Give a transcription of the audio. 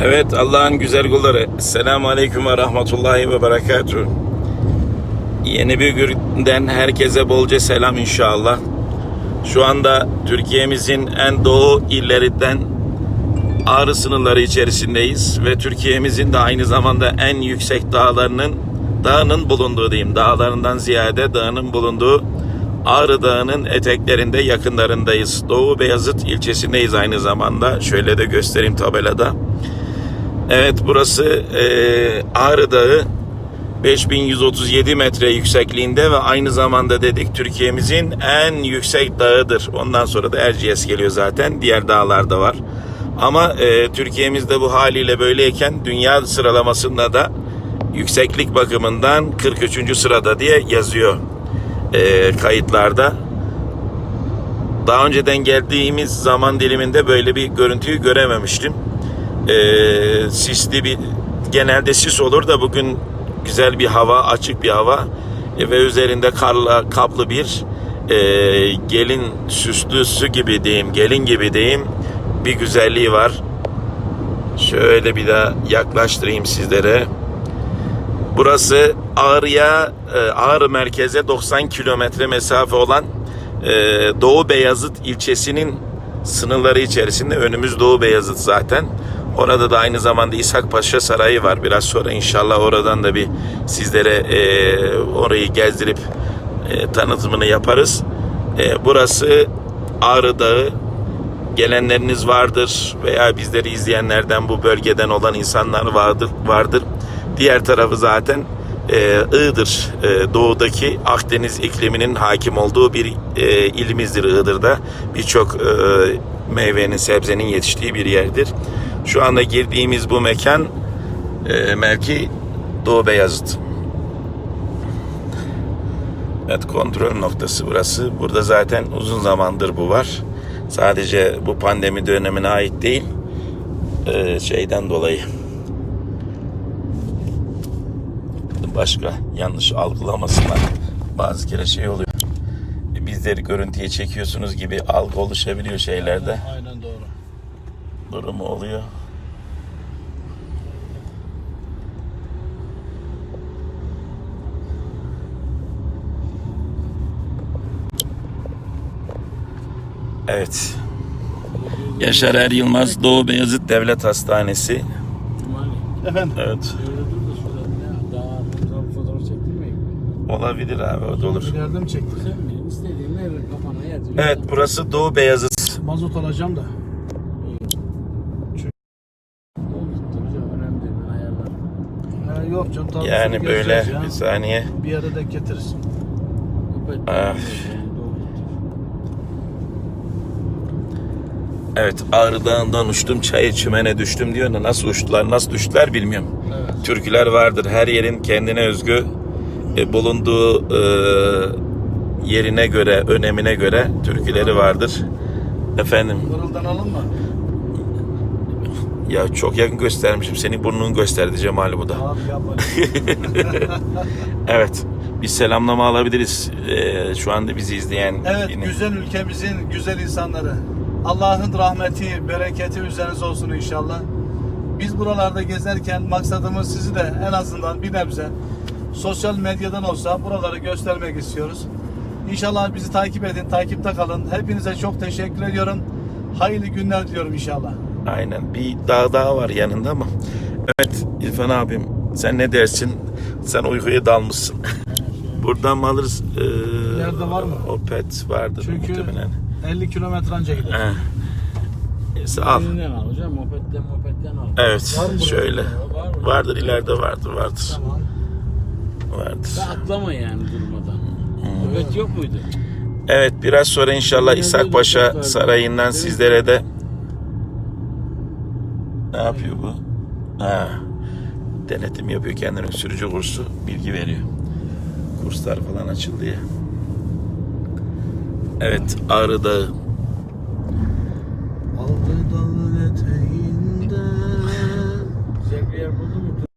Evet Allah'ın güzel kulları. Selamun Aleyküm ve Rahmetullahi ve Berekatuhu. Yeni bir günden herkese bolca selam inşallah. Şu anda Türkiye'mizin en doğu illerinden Ağrı sınırları içerisindeyiz ve Türkiye'mizin de aynı zamanda en yüksek dağlarının dağının bulunduğu diyeyim dağlarından ziyade dağının bulunduğu Ağrı Dağı'nın eteklerinde yakınlarındayız. Doğu Beyazıt ilçesindeyiz aynı zamanda. Şöyle de göstereyim tabelada. Evet burası e, Ağrı Dağı 5137 metre yüksekliğinde ve aynı zamanda dedik Türkiye'mizin en yüksek dağıdır. Ondan sonra da Erciyes geliyor zaten. Diğer dağlar da var. Ama e, Türkiye'mizde bu haliyle böyleyken dünya sıralamasında da yükseklik bakımından 43. sırada diye yazıyor e, kayıtlarda. Daha önceden geldiğimiz zaman diliminde böyle bir görüntüyü görememiştim. E, sisli bir genelde sis olur da bugün güzel bir hava, açık bir hava e, ve üzerinde karla kaplı bir e, gelin süslüsü gibi diyeyim, gelin gibi diyeyim bir güzelliği var. Şöyle bir daha yaklaştırayım sizlere. Burası Ağrı'ya, e, Ağrı merkeze 90 kilometre mesafe olan e, Doğu Beyazıt ilçesinin sınırları içerisinde. Önümüz Doğu Beyazıt zaten. Orada da aynı zamanda İshak Paşa Sarayı var. Biraz sonra inşallah oradan da bir sizlere e, orayı gezdirip e, tanıtımını yaparız. E, burası Ağrı Dağı. Gelenleriniz vardır veya bizleri izleyenlerden bu bölgeden olan insanlar vardır. vardır. Diğer tarafı zaten e, Iğdır, e, doğudaki Akdeniz ikliminin hakim olduğu bir e, ilimizdir Iğdır'da. Birçok e, meyvenin, sebzenin yetiştiği bir yerdir. Şu anda girdiğimiz bu mekan e, mevki Doğu Beyazıt. Evet kontrol noktası burası. Burada zaten uzun zamandır bu var. Sadece bu pandemi dönemine ait değil. E, şeyden dolayı. Başka yanlış algılamasınlar. Bazı kere şey oluyor. E, Bizleri görüntüye çekiyorsunuz gibi algı oluşabiliyor şeylerde. Aynen doğru. Durumu oluyor. Evet. Yaşar Er Yılmaz Doğu Beyazıt Devlet Hastanesi. Efendim. Evet. Olabilir abi o da olur. Kafana yer. Evet burası Doğu Beyazıt. Mazot alacağım da. Yok canım. Yani böyle ya. bir saniye. Bir yere de. Öpet. Ah. Yani doğru tuttur. Evet Ağrı Dağı'ndan uçtum çayı çümene düştüm diyor da nasıl uçtular nasıl düştüler bilmiyorum. Evet. Türküler vardır her yerin kendine özgü e, bulunduğu e, yerine göre önemine göre türküleri vardır. Efendim Mırıldanalım mı? ya çok yakın göstermişim seni burnunu gösterdi Cemal bu da. Evet bir selamlama alabiliriz E, şu anda bizi izleyen. Evet yine- güzel ülkemizin güzel insanları. Allah'ın rahmeti, bereketi üzerinize olsun inşallah. Biz buralarda gezerken maksadımız sizi de en azından bir nebze sosyal medyadan olsa buraları göstermek istiyoruz. İnşallah bizi takip edin, takipte kalın. Hepinize çok teşekkür ediyorum. Hayırlı günler diliyorum inşallah. Aynen. Bir dağ daha var yanında ama. Evet İrfan abim sen ne dersin? Sen uykuya dalmışsın. Buradan mı alırız? Ee, İleride var mı? Opet vardır Çünkü muhtemelen. 50 kilometre anca gider. He. Neyse al. Birinden al hocam. Mopetten mopetten al. Evet Var mı şöyle. Var mı? Vardır ileride vardır vardır. Tamam. Vardır. Sen atlama yani durmadan. Hmm. Öpet yok muydu? Evet biraz sonra inşallah İshak Paşa? Sarayı'ndan Evet. sizlere de ne yapıyor bu? Ha. Denetim yapıyor kendine sürücü kursu bilgi veriyor. Kurslar falan açıldı ya. Evet Ağrı Dağı